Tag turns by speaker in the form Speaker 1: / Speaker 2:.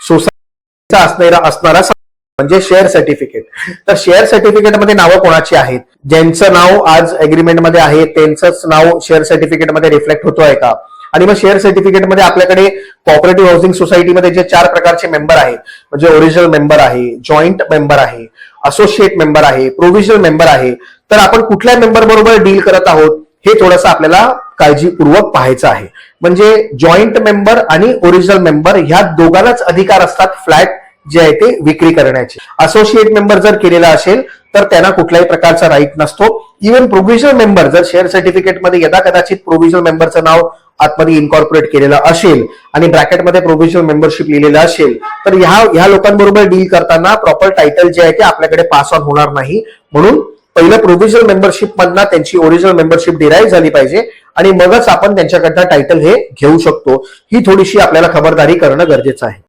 Speaker 1: सोसायटीचा असणारा असणारा म्हणजे शेअर सर्टिफिकेट तर शेअर सर्टिफिकेटमध्ये नावं कोणाची आहेत? ज्यांचं नाव आज अग्रीमेंटमध्ये आहे त्यांचंच नाव शेअर सर्टिफिकेटमध्ये रिफ्लेक्ट होतो आहे का? आणि मग शेअर सर्टिफिकेटमध्ये आपल्याकडे कॉपरेटिव्ह हाऊसिंग सोसायटीमध्ये जे चार प्रकारचे मेंबर आहेत. म्हणजे ओरिजिनल मेंबर आहे जॉईंट मेंबर आहे असोसिएट मेंबर आहे प्रोव्हिजनल मेंबर आहे. तर आपण कुठल्या मेंबर बरोबर डील करत आहोत? हे थोडंसं आपल्याला काळजीपूर्वक पाहायचं आहे. म्हणजे जॉईंट मेंबर आणि ओरिजिनल मेंबर ह्या दोघांनाच अधिकार असतात फ्लॅट जे आहे ते विक्री करण्याचे. असोसिएट मेंबर जर केलेला असेल तर त्यांना कुठल्याही प्रकारचा राईट नसतो. इव्हन प्रोव्हिजनल मेंबर जर शेअर सर्टिफिकेटमध्ये यदा कदाचित प्रोव्हिजनल मेंबरचं नाव आतमध्ये इन्कॉर्पोरेट केलेलं असेल आणि ब्रॅकेटमध्ये प्रोव्हिजनल मेंबरशिप लिहिलेलं असेल तर ह्या ह्या लोकांबरोबर डील करताना प्रॉपर टायटल जे आहे ते आपल्याकडे पास ऑन होणार नाही. म्हणून पहिलं प्रोव्हिजनल मेंबरशिप मधनं त्यांची ओरिजिनल मेंबरशिप डिराईव्ह झाली पाहिजे आणि मगच आपण त्यांच्याकडनं टायटल हे घेऊ शकतो. ही थोडीशी आपल्याला खबरदारी करणं गरजेचं आहे.